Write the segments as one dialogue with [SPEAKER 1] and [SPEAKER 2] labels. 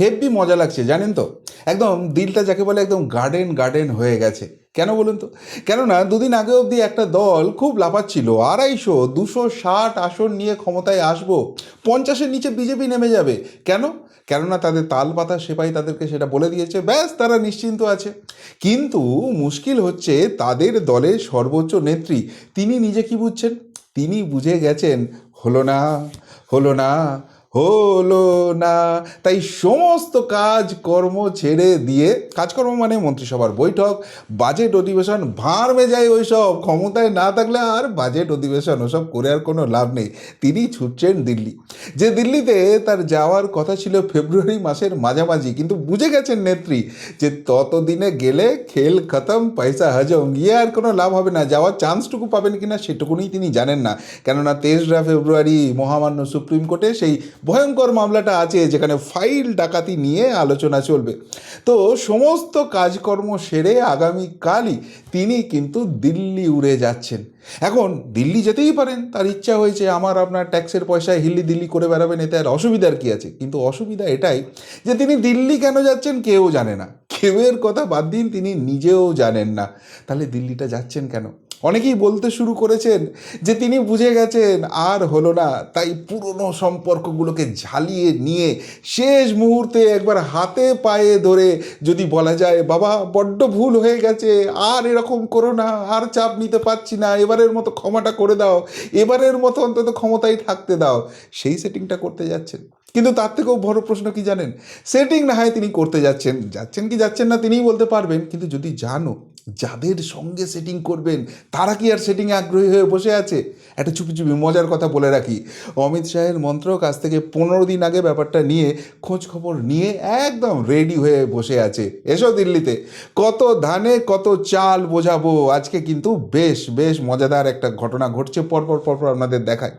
[SPEAKER 1] Heavy মজা লাগছে, জানেন তো? একদম দিলটা যাকে বলে একদম গার্ডেন গার্ডেন হয়ে গেছে। কেন বলুন তো? কেননা দুদিন আগে অবধি একটা দল খুব লাফাচ্ছিল, আড়াইশো, দুশো ষাট আসন নিয়ে ক্ষমতায় আসব, পঞ্চাশের নিচে বিজেপি নেমে যাবে। কেন? কেননা তাদের তাল পাতা সেপাই তাদেরকে সেটা বলে দিয়েছে, ব্যাস তারা নিশ্চিন্ত আছে। কিন্তু মুশকিল হচ্ছে তাদের দলের সর্বোচ্চ নেত্রী, তিনি নিজে কি বুঝছেন? তিনি বুঝে গেছেন, হলো না হলো না হলো না। তাই সমস্ত কাজ কর্ম ছেড়ে দিয়ে কাজকর্ম মানে মন্ত্রিসভার বৈঠক বাজেট অধিবেশন ভাঁড় মেজায় ওইসব, ক্ষমতায় না থাকলে আর বাজেট অধিবেশন ওসব করে আর কোনো লাভ নেই। তিনি ছুটছেন দিল্লি। যে দিল্লিতে তার যাওয়ার কথা ছিল ফেব্রুয়ারি মাসের মাঝামাঝি, কিন্তু বুঝে গেছেন নেত্রী যে ততদিনে গেলে খেল খতম, পয়সা হজম, গিয়ে আর কোনো লাভ হবে না। যাওয়ার চান্সটুকু পাবেন কিনা সেটুকুনি তিনি জানেন না। কেননা তেসরা ফেব্রুয়ারি মহামান্য সুপ্রিম কোর্টে সেই ভয়ঙ্কর মামলাটা আছে যেখানে ফাইল ডাকাতি নিয়ে আলোচনা চলবে। তো সমস্ত কাজকর্ম সেরে আগামীকালই তিনি কিন্তু দিল্লি উড়ে যাচ্ছেন। এখন দিল্লি যেতেই পারেন, তার ইচ্ছা হয়েছে আমার আপনার ট্যাক্সের পয়সায় হিল্লি দিল্লি করে বেড়াবেন, এতে আর অসুবিধার কী আছে? কিন্তু অসুবিধা এটাই যে তিনি দিল্লি কেন যাচ্ছেন কেউ জানে না। কেউয়ের কথা বাদ দিন, তিনি নিজেও জানেন না। তাহলে দিল্লিটা যাচ্ছেন কেন? অনেকেই বলতে শুরু করেছেন যে তিনি বুঝে গেছেন আর হলো না। তাই পুরনো সম্পর্কগুলোকে ঝালিয়ে নিয়ে শেষ মুহূর্তে একবার হাতে পায়ে ধরে যদি বলা যায়, বাবা, বড্ড ভুল হয়ে গেছে, আর এরকম করো না, আর চাপ নিতে পারছি না, এবারের মতো ক্ষমাটা করে দাও, এবারের মতো অন্তত ক্ষমতায় থাকতে দাও। সেই সেটিংটা করতে যাচ্ছেন। কিন্তু তার থেকেও বড় প্রশ্ন কি জানেন? সেটিং না হয় তিনি করতে যাচ্ছেন। যাচ্ছেন কি যাচ্ছেন না তিনিই বলতে পারবেন। কিন্তু যদি জানো যাদের সঙ্গে সেটিং করবেন, তারা কি আর সেটিংয়ে আগ্রহী হয়ে বসে আছে? একটা চুপি চুপি মজার কথা বলে রাখি। অমিত শাহের মন্ত্রক আজ থেকে পনেরো দিন আগে ব্যাপারটা নিয়ে, খোঁজ খবর নিয়ে একদম রেডি হয়ে বসে আছে। এসো দিল্লিতে। কত ধানে, কত চাল বোঝাবো। আজকে কিন্তু বেশ বেশ মজাদার একটা ঘটনা ঘটছে পরপর পরপর আপনাদের দেখায়।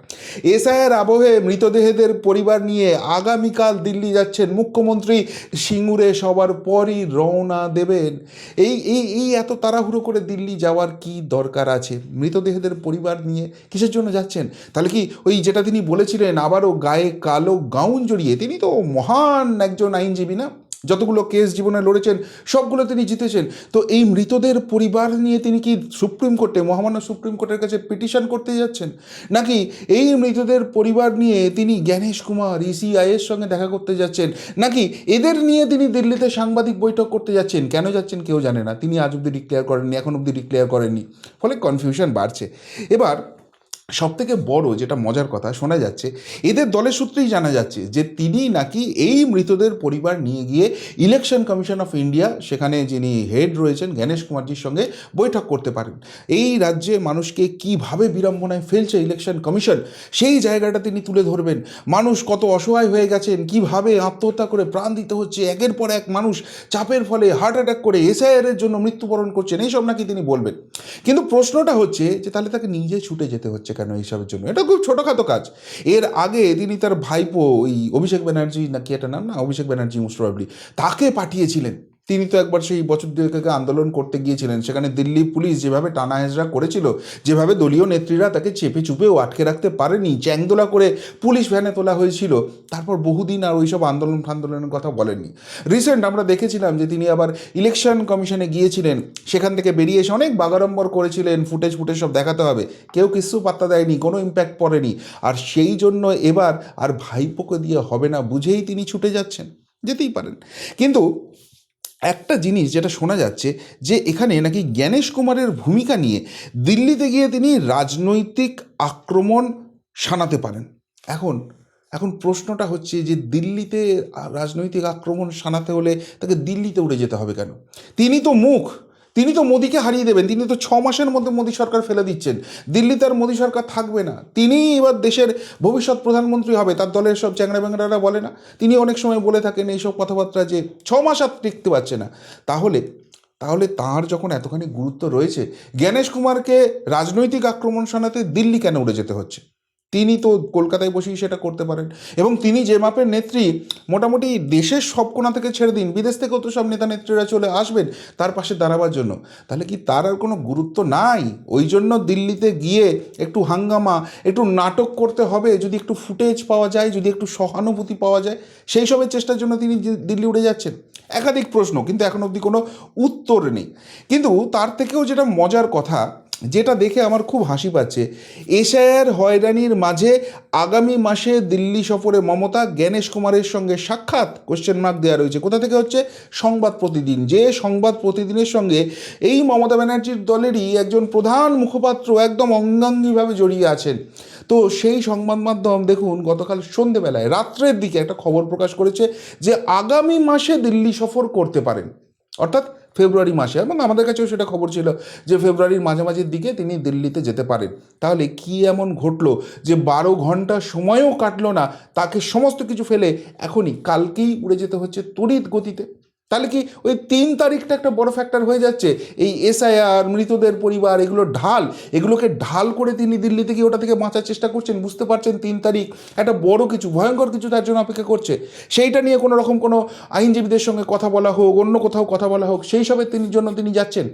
[SPEAKER 1] এসআইয়ের আবহে মৃতদেহদের পরিবার নিয়ে আগামীকাল দিল্লি যাচ্ছেন মুখ্যমন্ত্রী। সিঙ্গুরে সবার পরই রওনা দেবেন। এই এই এই এত তাড়াহুড়ো করে দিল্লি যাওয়ার কি দরকার আছে? মৃতদেহদের পরিবার নিয়ে কিসের জন্য যাচ্ছেন? তাহলে কি ওই যেটা তিনি বলেছিলেন, আবারও গায়ে কালো গাউন জড়িয়ে, তিনি তো মহান একজন আইনজীবী না? যতগুলো কেস জীবনে লড়েছেন, সবগুলো তিনি জিতেছেন। তো এই মৃতদের পরিবার নিয়ে তিনি কি সুপ্রিম কোর্টে, মহামান্য সুপ্রিম কোর্টের কাছে পিটিশন করতে যাচ্ছেন? নাকি এই মৃতদের পরিবার নিয়ে তিনি জ্ঞানেশ কুমার ইসিআইয়ের সঙ্গে দেখা করতে যাচ্ছেন? নাকি এদের নিয়ে তিনি দিল্লিতে সাংবাদিক বৈঠক করতে যাচ্ছেন? কেন যাচ্ছেন কেউ জানে না। তিনি আজ অব্দি ডিক্লেয়ার করেননি, এখন অব্দি ডিক্লেয়ার করেননি। ফলে কনফিউশন বাড়ছে। এবার সব থেকে বড় যেটা মজার কথা শোনা যাচ্ছে, এদের দলের সূত্রেই জানা যাচ্ছে যে তিনি নাকি এই মৃতদের পরিবার নিয়ে গিয়ে ইলেকশন কমিশন অফ ইন্ডিয়া সেখানে যিনি হেড রয়েছেন জ্ঞানেশ কুমারজির সঙ্গে বৈঠক করতে পারেন। এই রাজ্যে মানুষকে কীভাবে বিড়ম্বনায় ফেলছে ইলেকশন কমিশন সেই জায়গাটা তিনি তুলে ধরবেন। মানুষ কত অসহায় হয়ে গেছেন, কীভাবে আত্মহত্যা করে প্রাণ দিতে হচ্ছে, একের পর এক মানুষ চাপের ফলে হার্ট অ্যাটাক করে এসআইআর এর জন্য মৃত্যুবরণ করছেন, এইসব নাকি তিনি বলবেন। কিন্তু প্রশ্নটা হচ্ছে যে তাহলে তাকে নিজে ছুটে যেতে হচ্ছে কেন এইসবের জন্য। এটা খুব ছোটোখাটো কাজ। এর আগে তিনি তার ভাইপো, ওই অভিষেক ব্যানার্জি নাকি একটা নাম না? অভিষেক ব্যানার্জি মোস্ট প্রবাবলি তাকে পাঠিয়েছিলেন। তিনি তো একবার সেই বছর দুয়েক আন্দোলন করতে গিয়েছিলেন। সেখানে দিল্লি পুলিশ যেভাবে টানা হেজরা করেছিল, যেভাবে দলীয় নেত্রীরা তাকে চেপে চুপেও আটকে রাখতে পারেনি, চ্যাংদোলা করে পুলিশ ভ্যানে তোলা হয়েছিল, তারপর বহুদিন আর ওইসব আন্দোলন ফান্দোলনের কথা বলেননি। রিসেন্ট আমরা দেখেছিলাম যে তিনি আবার ইলেকশন কমিশনে গিয়েছিলেন, সেখান থেকে বেরিয়ে এসে অনেক বাগাড়ম্বর করেছিলেন, ফুটেজ ফুটেজ সব দেখাতে হবে। কেউ কিছু পাত্তা দেয়নি, কোনো ইম্প্যাক্ট পড়েনি। আর সেই জন্য এবার আর ভাইপোকে দিয়ে হবে না বুঝেই তিনি ছুটে যাচ্ছেন, যেতেই পারেন। কিন্তু একটা জিনিস যেটা শোনা যাচ্ছে যে এখানে নাকি জ্ঞানেশ কুমারের ভূমিকা নিয়ে দিল্লিতে গিয়ে তিনি রাজনৈতিক আক্রমণ শানাতে পারেন। এখন এখন প্রশ্নটা হচ্ছে যে দিল্লিতে রাজনৈতিক আক্রমণ শানাতে হলে তাকে দিল্লিতে উড়ে যেতে হবে কেন? তিনি তো মুখ তিনি তো মোদিকে হারিয়ে দেবেন, তিনি তো ছ মাসের মধ্যে মোদী সরকার ফেলে দিচ্ছেন। দিল্লিতে আর মোদী সরকার থাকবে না। তিনিই এবার দেশের ভবিষ্যৎ প্রধানমন্ত্রী হবে, তার দলের সব চ্যাংড়া ব্যাংড়ারা বলে না। তিনি অনেক সময় বলে থাকেন এইসব কথাবার্তা যে ছ মাস আর টিকতে পারছে না। তাহলে তাহলে তার যখন এতখানি গুরুত্ব রয়েছে, জ্ঞানেশ কুমারকে রাজনৈতিক আক্রমণ শোনাতে দিল্লি কেন উড়ে যেতে হচ্ছে? তিনি তো কলকাতায় বসেই সেটা করতে পারেন। এবং তিনি যে মাপের নেত্রী, মোটামুটি দেশের সব কোণা থেকে ছেড়ে দিন, বিদেশ থেকেও তো সব নেতা নেত্রীরা চলে আসবেন তার পাশে দাঁড়াবার জন্য। তাহলে কি তার আর কোনো গুরুত্ব নাই? ওই জন্য দিল্লিতে গিয়ে একটু হাঙ্গামা, একটু নাটক করতে হবে, যদি একটু ফুটেজ পাওয়া যায়, যদি একটু সহানুভূতি পাওয়া যায়, সেই সবের চেষ্টার জন্য তিনি দিল্লি উড়ে যাচ্ছেন। একাধিক প্রশ্ন, কিন্তু এখন অবধি কোনো উত্তর নেই। কিন্তু তার থেকেও যেটা মজার কথা যেটা দেখে আমার খুব হাসি পাচ্ছে। এশায়ার হয়রানির মাঝে আগামী মাসে দিল্লি সফরে মমতা জ্ঞানেশ কুমারের সঙ্গে সাক্ষাৎ? কোশ্চেন মার্ক দেওয়া রয়েছে। কোথা থেকে হচ্ছে? সংবাদ প্রতিদিন। যে সংবাদ প্রতিদিনের সঙ্গে এই মমতা ব্যানার্জির দলেরই একজন প্রধান মুখপাত্র একদম অঙ্গাঙ্গিভাবে জড়িয়ে আছেন। তো সেই সংবাদ মাধ্যম দেখুন, গতকাল সন্ধেবেলায়, রাত্রের দিকে একটা খবর প্রকাশ করেছে যে আগামী মাসে দিল্লি সফর করতে পারেন। অর্থাৎ ফেব্রুয়ারি মাসে। এবং আমাদের কাছেও সেটা খবর ছিল যে ফেব্রুয়ারির মাঝামাঝির দিকে তিনি দিল্লিতে যেতে পারেন। তাহলে কি এমন ঘটলো যে বারো ঘণ্টা সময়ও কাটলো না, তাকে সমস্ত কিছু ফেলে এখনই কালকেই উড়ে যেতে হচ্ছে তড়িৎ গতিতে? তাহলে কি ওই তিন তারিখটা একটা বড় ফ্যাক্টর হয়ে যাচ্ছে? এই এসআইআর মৃতদের পরিবার, এগুলো ঢাল, এগুলোকে ঢাল করে তিনি দিল্লিতে গিয়ে ওটা থেকে বাঁচার চেষ্টা করছেন, বুঝতে পারছেন তিন তারিখ একটা বড় কিছু, ভয়ঙ্কর কিছু তার জন্য অপেক্ষা করছে। সেইটা নিয়ে কোনো রকম কোনো আইনজীবীদের সঙ্গে কথা বলা হোক, অন্য কোথাও কথা বলা হোক, সেই সবের তিনি জন্য তিনি যাচ্ছেন।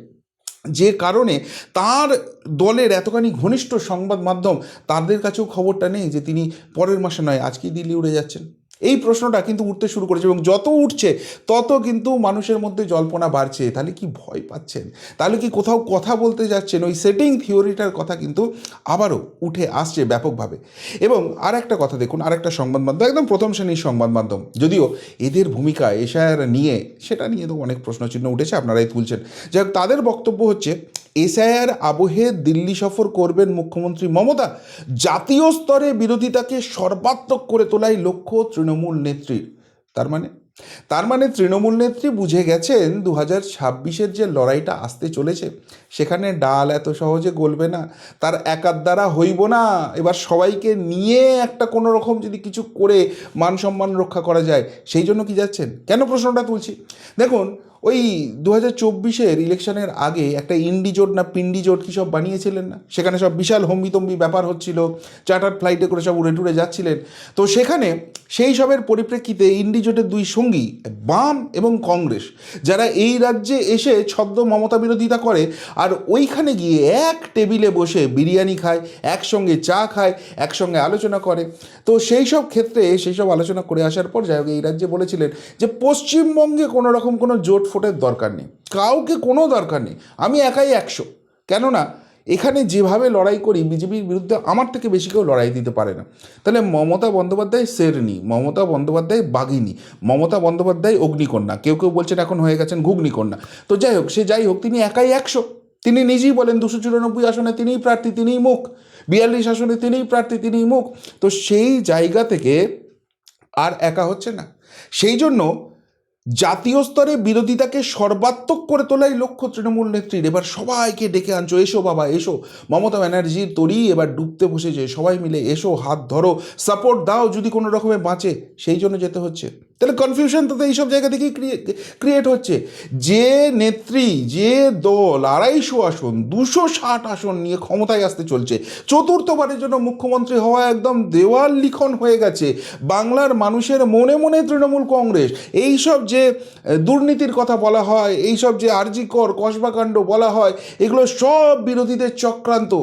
[SPEAKER 1] যে কারণে তার দলের এতখানি ঘনিষ্ঠ সংবাদ মাধ্যম তাদের কাছেও খবরটা নেই যে তিনি পরের মাসে নয়, আজকেই দিল্লি উড়ে যাচ্ছেন। এই প্রশ্নটা কিন্তু উঠতে শুরু করেছে এবং যত উঠছে, তত কিন্তু মানুষের মধ্যে জল্পনা বাড়ছে। তাহলে কি ভয় পাচ্ছেন? তাহলে কি কোথাও কথা বলতে যাচ্ছেন? ওই সেটিং থিওরিটার কথা কিন্তু আবারও উঠে আসছে ব্যাপকভাবে। এবং আর একটা কথা দেখুন আর একটা সংবাদ মাধ্যম, একদম প্রথম শ্রেণির সংবাদ মাধ্যম। যদিও এদের ভূমিকা এশায়ার নিয়ে, সেটা নিয়ে তো অনেক প্রশ্নচিহ্ন উঠেছে, আপনারাই তুলছেন। যাই তাদের বক্তব্য হচ্ছে এসআইআর আবহে দিল্লি সফর করবেন মুখ্যমন্ত্রী মমতা। জাতীয় স্তরে বিরোধিতাকে সর্বাত্মক করে তোলাই লক্ষ্য তৃণমূল নেত্রীর তার মানে? তার মানে তৃণমূল নেত্রী বুঝে গেছেন দু হাজার ছাব্বিশের যে লড়াইটা আসতে চলেছে, সেখানে ডাল এত সহজে গলবে না, তার একার দ্বারা হইব না। এবার সবাইকে নিয়ে একটা কোনো রকম যদি কিছু করে মান সম্মান রক্ষা করা যায়, সেই জন্য কি যাচ্ছেন? কেন প্রশ্নটা তুলছি? দেখুন ওই দু হাজার চব্বিশের ইলেকশনের আগে একটা ইন্ডি জোট না পিন্ডি জোট কী সব বানিয়েছিলেন না? সেখানে সব বিশাল হম্বিতম্বি ব্যাপার হচ্ছিল চার্টার ফ্লাইটে করে সব উড়ে টুড়ে যাচ্ছিলেন। তো সেখানে সেই সবের পরিপ্রেক্ষিতে ইন্ডি জোটের দুই সঙ্গী, বাম এবং কংগ্রেস, যারা এই রাজ্যে এসে ছদ্ম মমতা বিরোধিতা করে, আর ওইখানে গিয়ে এক টেবিলে বসে বিরিয়ানি খায়, একসঙ্গে চা খায়, একসঙ্গে আলোচনা করে। তো সেই সব ক্ষেত্রে, সেই সব আলোচনা করে আসার পর যাই হোক, এই রাজ্যে বলেছিলেন যে পশ্চিমবঙ্গে কোনো রকম কোনো জোট ফোটের দরকার নেই। কাউকে কোনো দরকার নেই। আমি একাই একশো। কেননা, এখানে যেভাবে লড়াই করি, বিজেপির বিরুদ্ধে আমার থেকে বেশি কেউ লড়াই দিতে পারে না। তাহলে মমতা বন্দ্যোপাধ্যায় শেরনি, মমতা বন্দ্যোপাধ্যায় বাঘিনী, মমতা বন্দ্যোপাধ্যায় অগ্নিকন্যা, কেউ কেউ বলছেন এখন হয়ে গেছেন ঘুগ্নিকন্যা। তো যাই হোক, সে যাই হোক, তিনি একাই একশো। তিনি নিজেই বলেন দুশো চুরানব্বই আসনে তিনিই প্রার্থী, তিনিই মুখ। বিয়াল্লিশ আসনে তিনিই প্রার্থী, তিনিই মুখ। তো সেই জায়গা থেকে আর একা হচ্ছে না। সেই জন্য জাতীয় স্তরে বিরোধিতাকে সর্বাত্মক করে তোলাই লক্ষ্য তৃণমূল নেত্রীর। এবার সবাইকে ডেকে আনছো, এসো বাবা, এসো। মমতা ব্যানার্জির তরি এবার ডুবতে বসেছে। সবাই মিলে এসো, হাত ধরো সাপোর্ট দাও যদি কোনো রকমে বাঁচে, সেই জন্য যেতে হচ্ছে। তাহলে কনফিউশন তো এইসব জায়গা থেকেই ক্রিয়েট হচ্ছে। যে নেত্রী, যে দল আড়াইশো আসন, দুশো ষাট আসন নিয়ে ক্ষমতায় আসতে চলছে, চতুর্থবারের জন্য মুখ্যমন্ত্রী হওয়া একদম দেওয়াল লিখন হয়ে গেছে। বাংলার মানুষের মনে মনে তৃণমূল কংগ্রেস। এইসব যে দুর্নীতির কথা বলা হয়, এইসব যে আরজিকর কসবাকাণ্ড বলা হয়, এগুলো সব বিরোধীদের চক্রান্ত।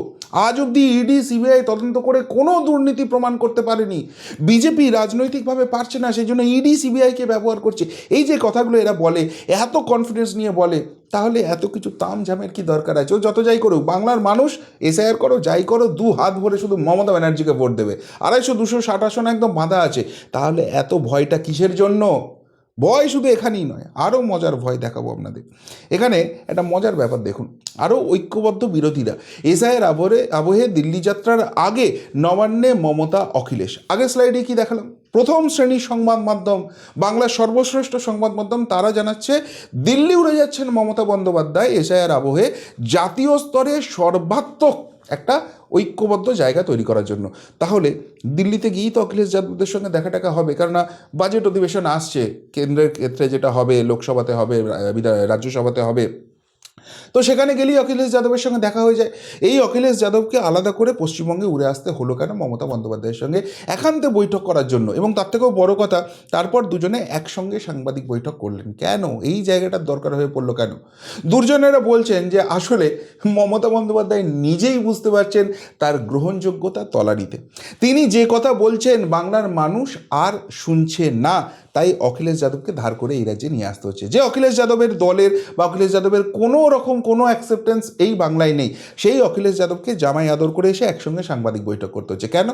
[SPEAKER 1] আজ অবধি ইডি, সিবিআই তদন্ত করে কোনো দুর্নীতি প্রমাণ করতে পারেনি। বিজেপি রাজনৈতিকভাবে পারছে না সেই জন্য ইডি সিবিআইকে ব্যবহার করছে। এই যে কথাগুলো এরা বলে, এত কনফিডেন্স নিয়ে বলে, তাহলে এত কিছু তাম ঝামের কি দরকার আছে? ও যত যাই করুক, বাংলার মানুষ এসআইআর করো, যাই করো, দু হাত ভরে শুধু মমতা ব্যানার্জিকে ভোট দেবে। আড়াইশো, দুশো, ষাট আসন একদম বাঁধা আছে। তাহলে এত ভয়টা কিসের জন্য? ভয় শুধু এখানেই নয় আরও মজার ভয় দেখাবো আপনাদের। এখানে একটা মজার ব্যাপার দেখুন আরও ঐক্যবদ্ধ বিরোধীরা। এসআইয়ের আবহে আবহে দিল্লি যাত্রার আগে নবান্নে মমতা, অখিলেশ। আগের স্লাইডে কি দেখালাম? প্রথম শ্রেণির সংবাদ মাধ্যম, বাংলার সর্বশ্রেষ্ঠ সংবাদ মাধ্যম, তারা জানাচ্ছে, দিল্লি উড়ে যাচ্ছেন মমতা বন্দ্যোপাধ্যায় এসআইয়ের আবহে জাতীয় স্তরে সর্বাত্মক একটা ঐক্যবদ্ধ জায়গা তৈরি করার জন্য। তাহলে দিল্লিতে গিয়েই তো অখিলেশ যাদবদের সঙ্গে দেখা টাকা হবে, কেননা বাজেট অধিবেশন আসছে, কেন্দ্রের ক্ষেত্রে যেটা হবে, লোকসভাতে হবে রাজ্যসভাতে হবে। তো সেখানে গেলেই অখিলেশ যাদবের সঙ্গে দেখা হয়ে যায়। এই অখিলেশ যাদবকে আলাদা করে পশ্চিমবঙ্গে উড়ে আসতে হলো কেন মমতা বন্দ্যোপাধ্যায়ের সঙ্গে একান্তে বৈঠক করার জন্য? এবং তার থেকেও বড় কথা, তারপর দুজনে একসঙ্গে সাংবাদিক বৈঠক করলেন কেন? এই জায়গাটার দরকার হয়ে পড়ল কেন? দুর্জনেরা বলছেন যে আসলে মমতা বন্দ্যোপাধ্যায় নিজেই বুঝতে পারছেন তার গ্রহণযোগ্যতা তলানিতে। তিনি যে কথা বলছেন, বাংলার মানুষ আর শুনছে না তাই অখিলেশ যাদবকে ধার করে এই রাজ্যে নিয়ে আসতে হচ্ছে। যে অখিলেশ যাদবের দলের বা অখিলেশ যাদবের কোনো রকম কোনো অ্যাকসেপ্টেন্স এই বাংলায় নেই, সেই অখিলেশ যাদবকে জামাই আদর করে এসে একসঙ্গে সাংবাদিক বৈঠক করতে হচ্ছে। কেন?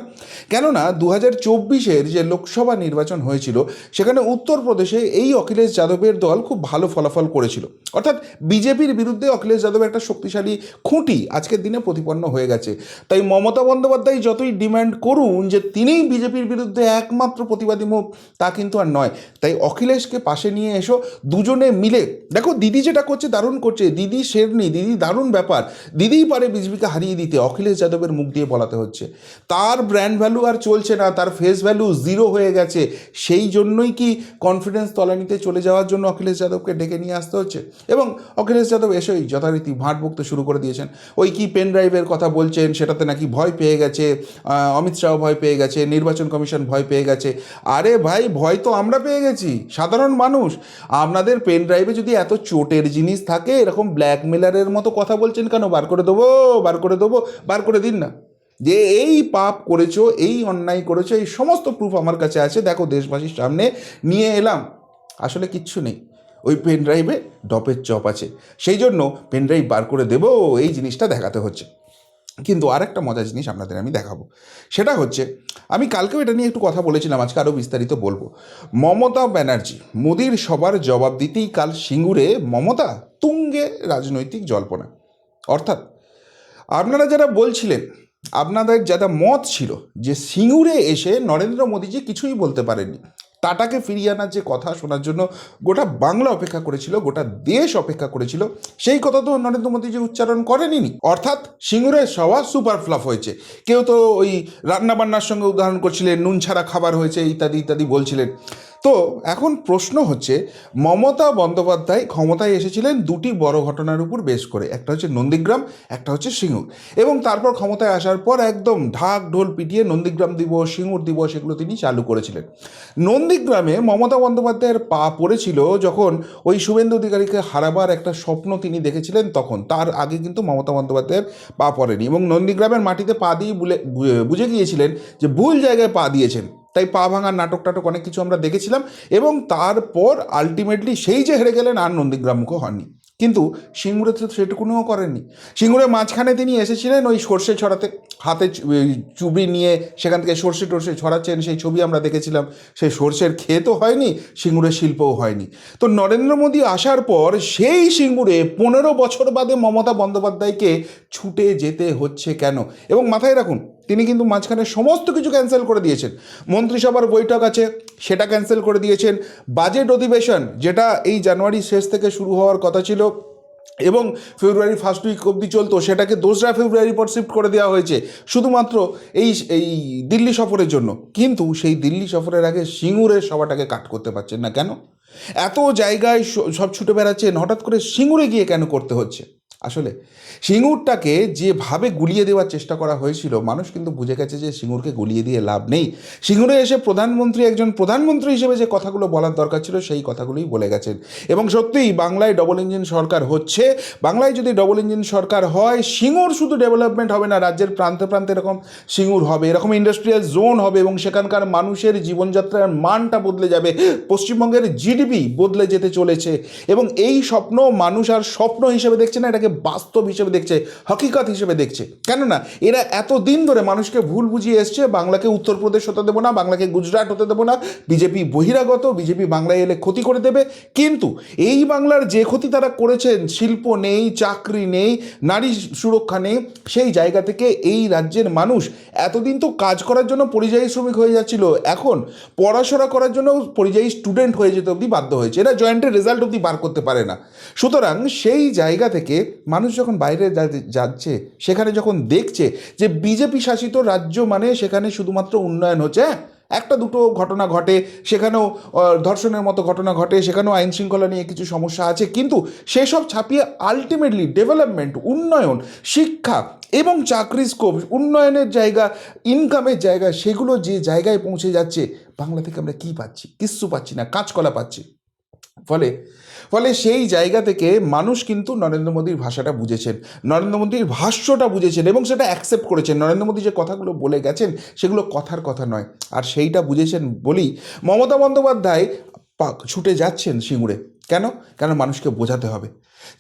[SPEAKER 1] কেননা দু হাজার চব্বিশের যে লোকসভা নির্বাচন হয়েছিল, সেখানে উত্তরপ্রদেশে এই অখিলেশ যাদবের দল খুব ভালো ফলাফল করেছিল। অর্থাৎ বিজেপির বিরুদ্ধে অখিলেশ যাদবের একটা শক্তিশালী খুঁটি আজকের দিনে প্রতিপন্ন হয়ে গেছে। তাই মমতা বন্দ্যোপাধ্যায় যতই ডিমান্ড করুন যে তিনিই বিজেপির বিরুদ্ধে একমাত্র প্রতিবাদী মুখ, তা কিন্তু আর নয়। তাই অখিলেশকে পাশে নিয়ে এসো দুজনে মিলে। দেখো, দিদি যেটা করছে, দারুণ করছে। দিদি শেরনি, দিদি দারুণ ব্যাপার। দিদিই পারে বিজেপিকে হারিয়ে দিতে, অখিলেশ যাদবের মুখ দিয়ে বলাতে হচ্ছে। তার ব্র্যান্ড ভ্যালু আর চলছে না, তার ফেস ভ্যালু জিরো হয়ে গেছে। সেই জন্যই কি কনফিডেন্স তলানিতে চলে যাওয়ার জন্য অখিলেশ যাদবকে ডেকে নিয়ে আসতে হচ্ছে? এবং অখিলেশ যাদব এসেই যথারীতি ভাঁট শুরু করে দিয়েছেন। ওই কি পেন ড্রাইভের কথা বলছেন, সেটাতে নাকি ভয় পেয়ে গেছে অমিত শাহ ভয় পেয়ে গেছে, নির্বাচন কমিশন ভয় পেয়ে গেছে। আরে ভাই, ভয় তো আমরা পেয়ে গেছি। সাধারণ মানুষ। আপনাদের পেন ড্রাইভে যদি এত চোটের জিনিস থাকে, এরকম ব্ল্যাকমেলারের মতো কথা বলছেন কেন? বার করে দেবো, বার করে দেবো, বার করে দিন না। যে এই পাপ করেছ, এই অন্যায় করেছ, এই সমস্ত প্রুফ আমার কাছে আছে। দেখো দেশবাসীর সামনে নিয়ে এলাম। আসলে কিচ্ছু নেই। ওই পেন ড্রাইভে ডপের চপ আছে। সেই জন্য পেন ড্রাইভ বার করে দেবো, এই জিনিসটা দেখাতে হচ্ছে। কিন্তু আরেকটা মজার জিনিস আপনাদের আমি দেখাবো। সেটা হচ্ছে, আমি কালকেও এটা নিয়ে একটু কথা বলেছিলাম, আজকে আরও বিস্তারিত বলব। মমতা ব্যানার্জি, মোদির সবার জবাব দিতেই কাল সিঙ্গুরে মমতা তুঙ্গে রাজনৈতিক জল্পনা। অর্থাৎ, আপনারা যারা বলছিলেন, আপনাদের যারা মত ছিল যে সিঙ্গুরে এসে নরেন্দ্র মোদীজি কিছুই বলতে পারেননি টাটাকে ফিরিয়ে আনার যে কথা শোনার জন্য গোটা বাংলা অপেক্ষা করেছিল, গোটা দেশ অপেক্ষা করেছিল, সেই কথা তো নরেন্দ্র মোদীজি উচ্চারণ করেনি অর্থাৎ সিঙ্গুরের সভা সুপার ফ্লাপ হয়েছে। কেউ তো ওই রান্নাবান্নার সঙ্গে উদাহরণ করছিলেন, নুন ছাড়া খাবার হয়েছে, ইত্যাদি ইত্যাদি বলছিলেন। তো এখন প্রশ্ন হচ্ছে, মমতা বন্দ্যোপাধ্যায় ক্ষমতায় এসেছিলেন দুটি বড় ঘটনার উপর বেশ করে, একটা হচ্ছে নন্দীগ্রাম, একটা হচ্ছে সিঙ্গুর। এবং তারপর ক্ষমতায় আসার পর একদম ঢাক ঢোল পিটিয়ে নন্দীগ্রাম দিবস, সিঙ্গুর দিবস এগুলো তিনি চালু করেছিলেন। নন্দীগ্রামে মমতা বন্দ্যোপাধ্যায়ের পা পড়েছিল যখন ওই শুভেন্দু অধিকারীকে হারাবার একটা স্বপ্ন তিনি দেখেছিলেন তখন, তার আগে কিন্তু মমতা বন্দ্যোপাধ্যায়ের পা পড়েনি। এবং নন্দীগ্রামের মাটিতে পা দিয়ে বুঝে গিয়েছিলেন যে ভুল জায়গায় পা দিয়েছেন। তাই পা ভাঙার নাটক টাটক অনেক কিছু আমরা দেখেছিলাম এবং তারপর আলটিমেটলি সেই যে হেরে গেলেন আর নন্দীগ্রামমুখও হননি কিন্তু সিঙ্গুরে তো সেটুকুনিও করেননি। সিঙ্গুরের মাঝখানে তিনি এসেছিলেন ওই সর্ষে ছড়াতে, হাতে চুবড়ি নিয়ে সেখান থেকে সর্ষে টর্ষে ছড়াচ্ছেন, সেই ছবি আমরা দেখেছিলাম। সেই সর্ষের তো হয়নি, সিঙ্গুরের শিল্পও হয়নি। তো নরেন্দ্র মোদী আসার পর সেই সিঙ্গুরে পনেরো বছর বাদে মমতা বন্দ্যোপাধ্যায়কে ছুটে যেতে হচ্ছে কেন? এবং মাথায় রাখুন তিনি কিন্তু মাঝখানে সমস্ত কিছু ক্যান্সেল করে দিয়েছেন। মন্ত্রিসভার বৈঠক আছে, সেটা ক্যান্সেল করে দিয়েছেন। বাজেট অধিবেশন, যেটা এই জানুয়ারি শেষ থেকে শুরু হওয়ার কথা ছিল এবং ফেব্রুয়ারি ফার্স্ট উইক অবধি চলতো, সেটাকে দোসরা ফেব্রুয়ারি পর শিফট করে দেওয়া হয়েছে, শুধুমাত্র এই এই দিল্লি সফরের জন্য। কিন্তু সেই দিল্লি সফরের আগে সিঙ্গুরের সভাটাকে কাট করতে পারছেন না কেন? এত জায়গায় সব ছুটে বেড়াচ্ছেন, হঠাৎ করে সিঙ্গুরে গিয়ে কেন করতে হচ্ছে? আসলে সিঙ্গুরটাকে যেভাবে গুলিয়ে দেওয়ার চেষ্টা করা হয়েছিল, মানুষ কিন্তু বুঝে গেছে যে সিঙ্গুরকে গুলিয়ে দিয়ে লাভ নেই। সিঙ্গুরে এসে প্রধানমন্ত্রী, একজন প্রধানমন্ত্রী হিসেবে যে কথাগুলো বলার দরকার ছিল, সেই কথাগুলোই বলে গেছেন। এবং সত্যিই বাংলায় ডবল ইঞ্জিন সরকার হচ্ছে। বাংলায় যদি ডবল ইঞ্জিন সরকার হয়, সিঙ্গুর শুধু ডেভেলপমেন্ট হবে না, রাজ্যের প্রান্তে প্রান্তে এরকম সিঙ্গুর হবে, এরকম ইন্ডাস্ট্রিয়াল জোন হবে এবং সেখানকার মানুষের জীবনযাত্রার মানটা বদলে যাবে, পশ্চিমবঙ্গের জিডিপি বদলে যেতে চলেছে। এবং এই স্বপ্ন মানুষ আর স্বপ্ন হিসেবে দেখছে না, এটাকে বাস্তব হিসেবে দেখছে, হকিকত হিসেবে দেখছে। কেননা, এরা এত দিন ধরে মানুষকে ভুল বুঝিয়ে এসছে, বাংলাকে উত্তরপ্রদেশ হতে দেবো না, বাংলাকে গুজরাট হতে দেবো না, বিজেপি বহিরাগত, বিজেপি বাংলায় এলে ক্ষতি করে দেবে। কিন্তু এই বাংলার যে ক্ষতি তারা করেছেন, শিল্প নেই, চাকরি নেই, নারী সুরক্ষা নেই, সেই জায়গা থেকে এই রাজ্যের মানুষ এতদিন তো কাজ করার জন্য পরিযায়ী শ্রমিক হয়ে যাচ্ছিল। এখন পড়াশোনা করার জন্য পরিযায়ী স্টুডেন্ট হয়ে যেতে অবধি বাধ্য হয়েছে। এরা জয়েন্টের রেজাল্ট অবধি বার করতে পারে না। সুতরাং সেই জায়গা থেকে মানুষ যখন বাইরে যাচ্ছে সেখানে যখন দেখছে যে বিজেপি শাসিত রাজ্য মানে সেখানে শুধুমাত্র উন্নয়ন হচ্ছে হ্যাঁ, একটা দুটো ঘটনা ঘটে সেখানেও ধর্ষণের মতো ঘটনা ঘটে সেখানেও আইন শৃঙ্খলা নিয়ে কিছু সমস্যা আছে কিন্তু সেসব ছাপিয়ে আলটিমেটলি ডেভেলপমেন্ট উন্নয়ন শিক্ষা এবং চাকরি স্কোপ উন্নয়নের জায়গা ইনকামের জায়গা সেগুলো যে জায়গায় পৌঁছে যাচ্ছে বাংলা থেকে আমরা কী পাচ্ছি? কিচ্ছু পাচ্ছি না কাঁচকলা পাচ্ছি। ফলে ফলে সেই জায়গা থেকে মানুষ কিন্তু নরেন্দ্র মোদীর ভাষাটা বুঝেছেন। নরেন্দ্র মোদীর ভাষ্যটা বুঝেছেন এবং সেটা অ্যাকসেপ্ট করেছেন। নরেন্দ্র মোদী যে কথাগুলো বলে গেছেন, সেগুলো কথার কথা নয়। আর সেইটা বুঝেছেন বলেই মমতা বন্দ্যোপাধ্যায় ছুটে যাচ্ছেন সিঙ্গুরে। কেন? কেন মানুষকে বোঝাতে হবে।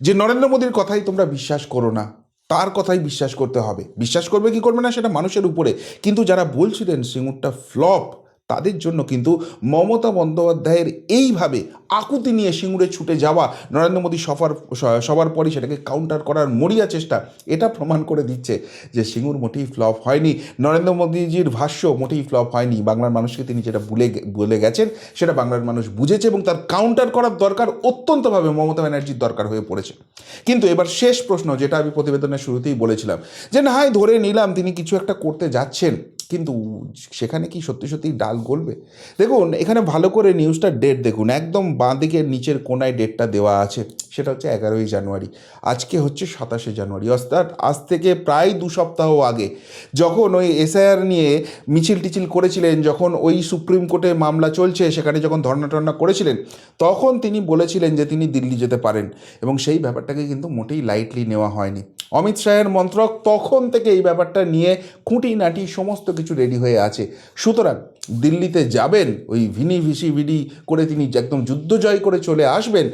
[SPEAKER 1] যে নরেন্দ্র মোদীর কথাই তোমরা বিশ্বাস করো না, তার কথাই বিশ্বাস করতে হবে। বিশ্বাস করবে কি করবে না সেটা মানুষের উপরে। কিন্তু যারা বলছিলেন সিঙ্গুরটা ফ্লপ তাদের জন্য কিন্তু মমতা বন্দ্যোপাধ্যায়ের এইভাবে আকুতি নিয়ে সিঙ্গুরে ছুটে যাওয়া নরেন্দ্র মোদী সফর সবার পরই সেটাকে কাউন্টার করার মরিয়া চেষ্টা, এটা প্রমাণ করে দিচ্ছে যে সিঙ্গুর মোটেই ফ্লপ হয়নি। নরেন্দ্র মোদীজির ভাষ্য মোটেই ফ্লপ হয়নি। বাংলার মানুষকে তিনি যেটা গে- বলে গেছেন, সেটা বাংলার মানুষ বুঝেছে এবং তার কাউন্টার করার দরকার অত্যন্তভাবে মমতা ব্যানার্জির দরকার হয়ে পড়েছে। কিন্তু এবার শেষ প্রশ্ন, যেটা আমি প্রতিবেদনের শুরুতেই বলেছিলাম, যে না হয় ধরে নিলাম তিনি কিছু একটা করতে যাচ্ছেন কিন্তু সেখানে কি সত্যি সত্যি ডাল গলবে? দেখুন, এখানে ভালো করে নিউজটার ডেট দেখুন। একদম বাঁ দিকের নিচের কোনায় ডেটটা দেওয়া আছে। সেটা হচ্ছে এগারোই জানুয়ারি। আজকে হচ্ছে সাতাশে জানুয়ারি। অর্থাৎ আজ থেকে প্রায় দু সপ্তাহ আগে যখন ওই এসআইআর নিয়ে মিছিল টিছিল করেছিলেন, যখন ওই সুপ্রিম কোর্টে মামলা চলছে, সেখানে যখন ধর্না টর্না করেছিলেন, তখন তিনি বলেছিলেন যে তিনি দিল্লি যেতে পারেন। এবং সেই ব্যাপারটাকে কিন্তু মোটেই লাইটলি নেওয়া হয়নি। অমিত শাহের মন্ত্রক তখন থেকে এই ব্যাপারটা নিয়ে খুঁটিনাটি সমস্ত কিছু রেডি হয়ে আছে। সুতরাং দিল্লিতে যাবেন, ওই ভিনি ভিসি ভিডি করে তিনি একদম যুদ্ধ জয় করে চলে আসবেন।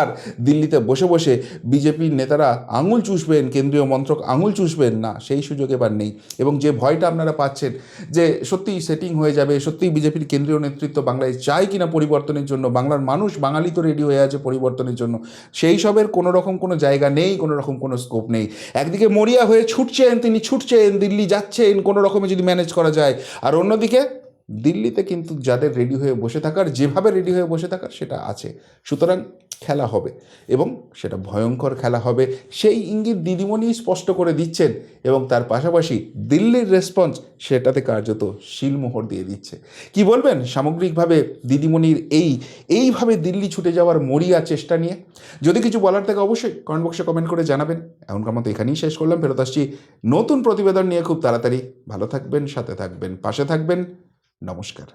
[SPEAKER 1] আর দিল্লিতে বসে বসে বিজেপির নেতারা আঙুল চুষবেন, কেন্দ্রীয় মন্ত্রক আঙুল চুষবেন, না, সেই সুযোগ এবার নেই। এবং যে ভয়টা আপনারা পাচ্ছেন, যে সত্যিই সেটিং হয়ে যাবে, সত্যিই বিজেপির কেন্দ্রীয় নেতৃত্ব বাংলায় চায় কিনা পরিবর্তনের জন্য, বাংলার মানুষ বাঙালি তো রেডি হয়ে আছে পরিবর্তনের জন্য, সেই সবের কোনো রকম কোনো জায়গা নেই, কোনো রকম কোনো স্কোপ নেই। একদিকে মরিয়া হয়ে ছুটছেন, তিনি ছুটছেন, দিল্লি যাচ্ছেন, কোনো রকমে যদি ম্যানেজ করা যায়। আর অন্যদিকে দিল্লিতে কিন্তু যাদের রেডি হয়ে বসে থাকার, যেভাবে রেডি হয়ে বসে থাকার সেটা আছে। সুতরাং খেলা হবে এবং সেটা ভয়ঙ্কর খেলা হবে। সেই ইঙ্গিত দিদিমণি স্পষ্ট করে দিচ্ছেন এবং তার পাশাপাশি দিল্লির রেসপন্স সেটাতে কার্যত শিলমোহর দিয়ে দিচ্ছে। কি বলবেন? সামগ্রিকভাবে দিদিমণির এই, এইভাবে দিল্লি ছুটে যাওয়ার মরিয়া চেষ্টা নিয়ে? যদি কিছু বলার থাকে অবশ্যই কমেন্ট বক্সে কমেন্ট করে জানাবেন। এখনকার মতো এখানেই শেষ করলাম। ফেরত আসছি নতুন প্রতিবেদন নিয়ে খুব তাড়াতাড়ি। ভালো থাকবেন, সাথে থাকবেন, পাশে থাকবেন। নমস্কার।